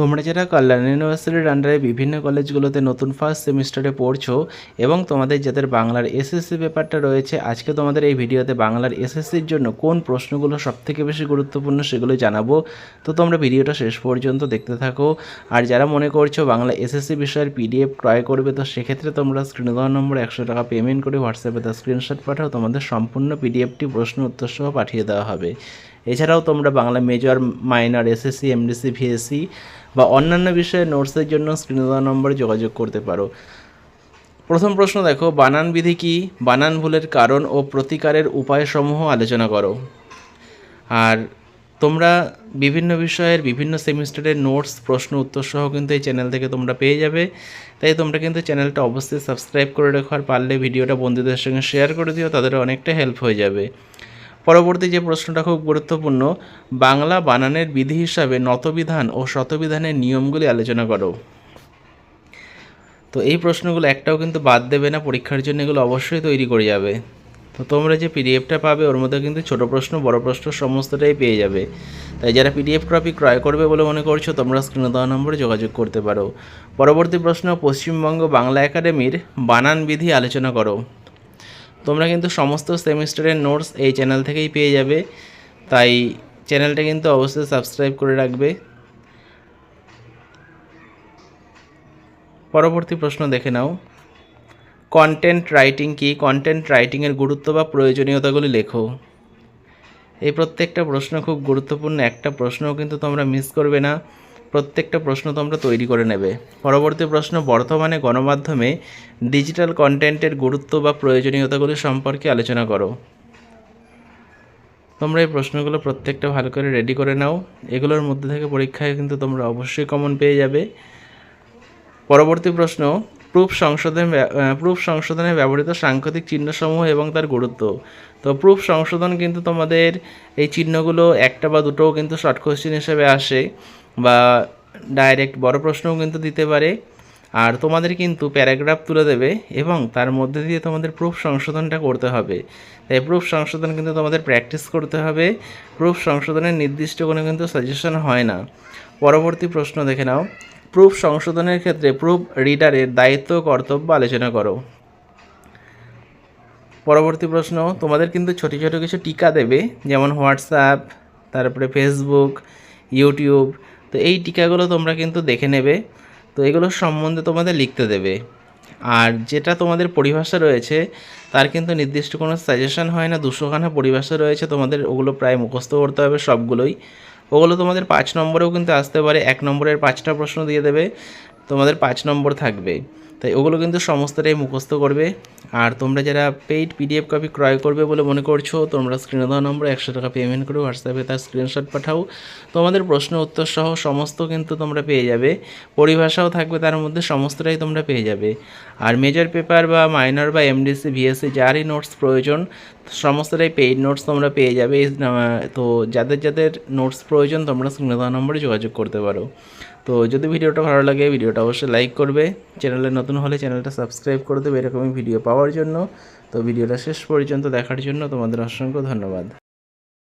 তোমরা যারা কল্যাণ ইউনিভার্সিটির আন্ডারে বিভিন্ন কলেজগুলোতে নতুন ফার্স্ট সেমিস্টারে পড়ছো এবং তোমাদের যাদের বাংলার এসএসসি পেপারটা রয়েছে, আজকে তোমাদের এই ভিডিওতে বাংলার এসএসসির জন্য কোন প্রশ্নগুলো সবথেকে বেশি গুরুত্বপূর্ণ সেগুলো জানাব। তো তোমরা ভিডিওটা শেষ পর্যন্ত দেখতে থাকো। আর যারা মনে করছ বাংলা এসএসসি বিষয়ের পিডিএফ ক্রয় করবে, তো সেক্ষেত্রে তোমরা স্ক্রিনে দেওয়া নম্বর একশো টাকা পেমেন্ট করে হোয়াটসঅ্যাপে তার স্ক্রিনশট পাঠাও। তোমাদের সম্পূর্ণ পিডিএফটি প্রশ্ন উত্তর সহ পাঠিয়ে দেওয়া হবে। এছাড়াও তোমরা Bangla major minor SSC MDC VSC বা অন্যান্য বিষয়ে নোটসের জন্য স্ক্রিনে দেওয়া নম্বরে যোগাযোগ করতে পারো। প্রথম প্রশ্ন দেখো, বানান বিধি কি? বানান ভুলের কারণ ও প্রতিকারের উপায়সমূহ আলোচনা করো। আর তোমরা বিভিন্ন বিষয়ের বিভিন্ন সেমিস্টারের নোটস প্রশ্ন উত্তর সহ কিন্তু এই চ্যানেল থেকে তোমরা পেয়ে যাবে। তাই তোমরা কিন্তু চ্যানেলটা অবশ্যই সাবস্ক্রাইব করে রেখো আর পারলে ভিডিওটা বন্ধুদের সঙ্গে শেয়ার করে দিও তাদের অনেকটা হেল্প হয়ে যাবে। পরবর্তী যে প্রশ্নটা খুব গুরুত্বপূর্ণ, বাংলা বানানের বিধি হিসাবে নতবিধান ও শতবিধানের নিয়মগুলি আলোচনা করো। তো এই প্রশ্নগুলো একটাও কিন্তু বাদ দেবে না, পরীক্ষার জন্য এগুলো অবশ্যই তৈরি করে যাবে। তো তোমরা যে পিডিএফটা পাবে, ওর মধ্যে কিন্তু ছোট প্রশ্ন, বড় প্রশ্ন সমস্তটাই পেয়ে যাবে। তাই যারা পিডিএফ কপি ক্রয় করবে বলে মনে করছ, তোমরা স্ক্রিনে দেওয়া নম্বরে যোগাযোগ করতে পারো। পরবর্তী প্রশ্ন, পশ্চিমবঙ্গ বাংলা একাডেমির বানান বিধি আলোচনা করো। তোমরা কিন্তু সমস্ত সেমিস্টারের নোটস এই চ্যানেল থেকেই পেয়ে যাবে। তাই চ্যানেলটা কিন্তু অবশ্যই সাবস্ক্রাইব করে রাখবে। পরবর্তী প্রশ্ন দেখে নাও। কন্টেন্ট রাইটিং কি? কন্টেন্ট রাইটিংয়ের গুরুত্ব বা প্রয়োজনীয়তাগুলি লেখো। এই প্রত্যেকটা প্রশ্ন খুব গুরুত্বপূর্ণ। একটা প্রশ্নও কিন্তু তোমরা মিস করবে না। প্রত্যেকটা প্রশ্ন তোমরা তৈরি করে নেবে। পরবর্তী প্রশ্ন, বর্তমানে গণমাধ্যমে ডিজিটাল কন্টেন্টের গুরুত্ব বা প্রয়োজনীয়তাগুলি সম্পর্কে আলোচনা করো। তোমরা এই প্রশ্নগুলো প্রত্যেকটা ভালো করে রেডি করে নাও। এগুলোর মধ্যে থেকে পরীক্ষায় কিন্তু তোমরা অবশ্যই কমন পেয়ে যাবে। পরবর্তী প্রশ্ন প্রুফ সংশোধন প্রুফ সংশোধনে ব্যবহৃত সাংকেতিক চিহ্নসমূহ এবং তার গুরুত্ব। তো প্রুফ সংশোধন কিন্তু তোমাদের এই চিহ্নগুলো একটা বা দুটোও কিন্তু শর্ট কোশ্চেন হিসেবে আসে। বা ডাইরেক্ট বড় প্রশ্নও কিন্তু দিতে পারে। আর তোমাদের কিন্তু প্যারাগ্রাফ তুলে দেবে এবং তার মধ্যে দিয়ে তোমাদের প্রুফ সংশোধনটা করতে হবে। তাই প্রুফ সংশোধন কিন্তু তোমাদের প্র্যাকটিস করতে হবে। প্রুফ সংশোধনের নির্দিষ্ট কোনো কিন্তু সাজেশন হয় না। পরবর্তী প্রশ্ন দেখে নাও। প্রুফ সংশোধনের ক্ষেত্রে প্রুফ রিডারের দায়িত্ব, কর্তব্য আলোচনা করো। পরবর্তী প্রশ্ন, তোমাদের কিন্তু ছোটো ছোটো কিছু টিকা দেবে। যেমন হোয়াটসঅ্যাপ তারপরে ফেসবুক ইউটিউব তো এই টিকাগুলো তোমরা কিন্তু দেখে নেবে। তো এগুলোর সম্বন্ধে তোমাদের লিখতে দেবে। আর যেটা তোমাদের পরিভাষা রয়েছে, তার কিন্তু নির্দিষ্ট কোনো সাজেশন হয় না। দুশোখানা পরিভাষা রয়েছে, তোমাদের ওগুলো প্রায় মুখস্থ করতে হবে সবগুলোই। ওগুলো তোমাদের পাঁচ নম্বরেও কিন্তু আসতে পারে। এক নম্বরের পাঁচটা প্রশ্ন দিয়ে দেবে। তোমাদের পাঁচ নম্বর থাকবে। তাই ওগুলো কিন্তু সমস্তটাই মুখস্থ করবে। আর তোমরা যারা পেইড পিডিএফ কপি ক্রয় করবে বলে মনে করছ, তোমরা স্ক্রিনে দেওয়া নম্বরে একশো টাকা পেমেন্ট করে হোয়াটসঅ্যাপে তার স্ক্রিনশট পাঠাও। তোমাদের প্রশ্ন, উত্তর সহ সমস্ত কিন্তু তোমরা পেয়ে যাবে। পরিভাষাও থাকবে তার মধ্যে, সমস্তটাই তোমরা পেয়ে যাবে। আর মেজর পেপার বা মাইনর বা এমডিসি ভিএসসি যারই নোটস প্রয়োজন, সমস্তটাই পেইড নোটস তোমরা পেয়ে যাবে। তো যাদের যাদের নোটস প্রয়োজন, তোমরা স্ক্রিনে দেওয়া নম্বরে যোগাযোগ করতে পারো। তো যদি ভিডিওটা ভালো লাগে, ভিডিওটা অবশ্যই লাইক করবে। চ্যানেলে নতুন হলে চ্যানেলটা সাবস্ক্রাইব করে দেবে, এরকমই ভিডিও পাওয়ার জন্য। তো ভিডিওটা শেষ পর্যন্ত দেখার জন্য তোমাদের অসংখ্য ধন্যবাদ।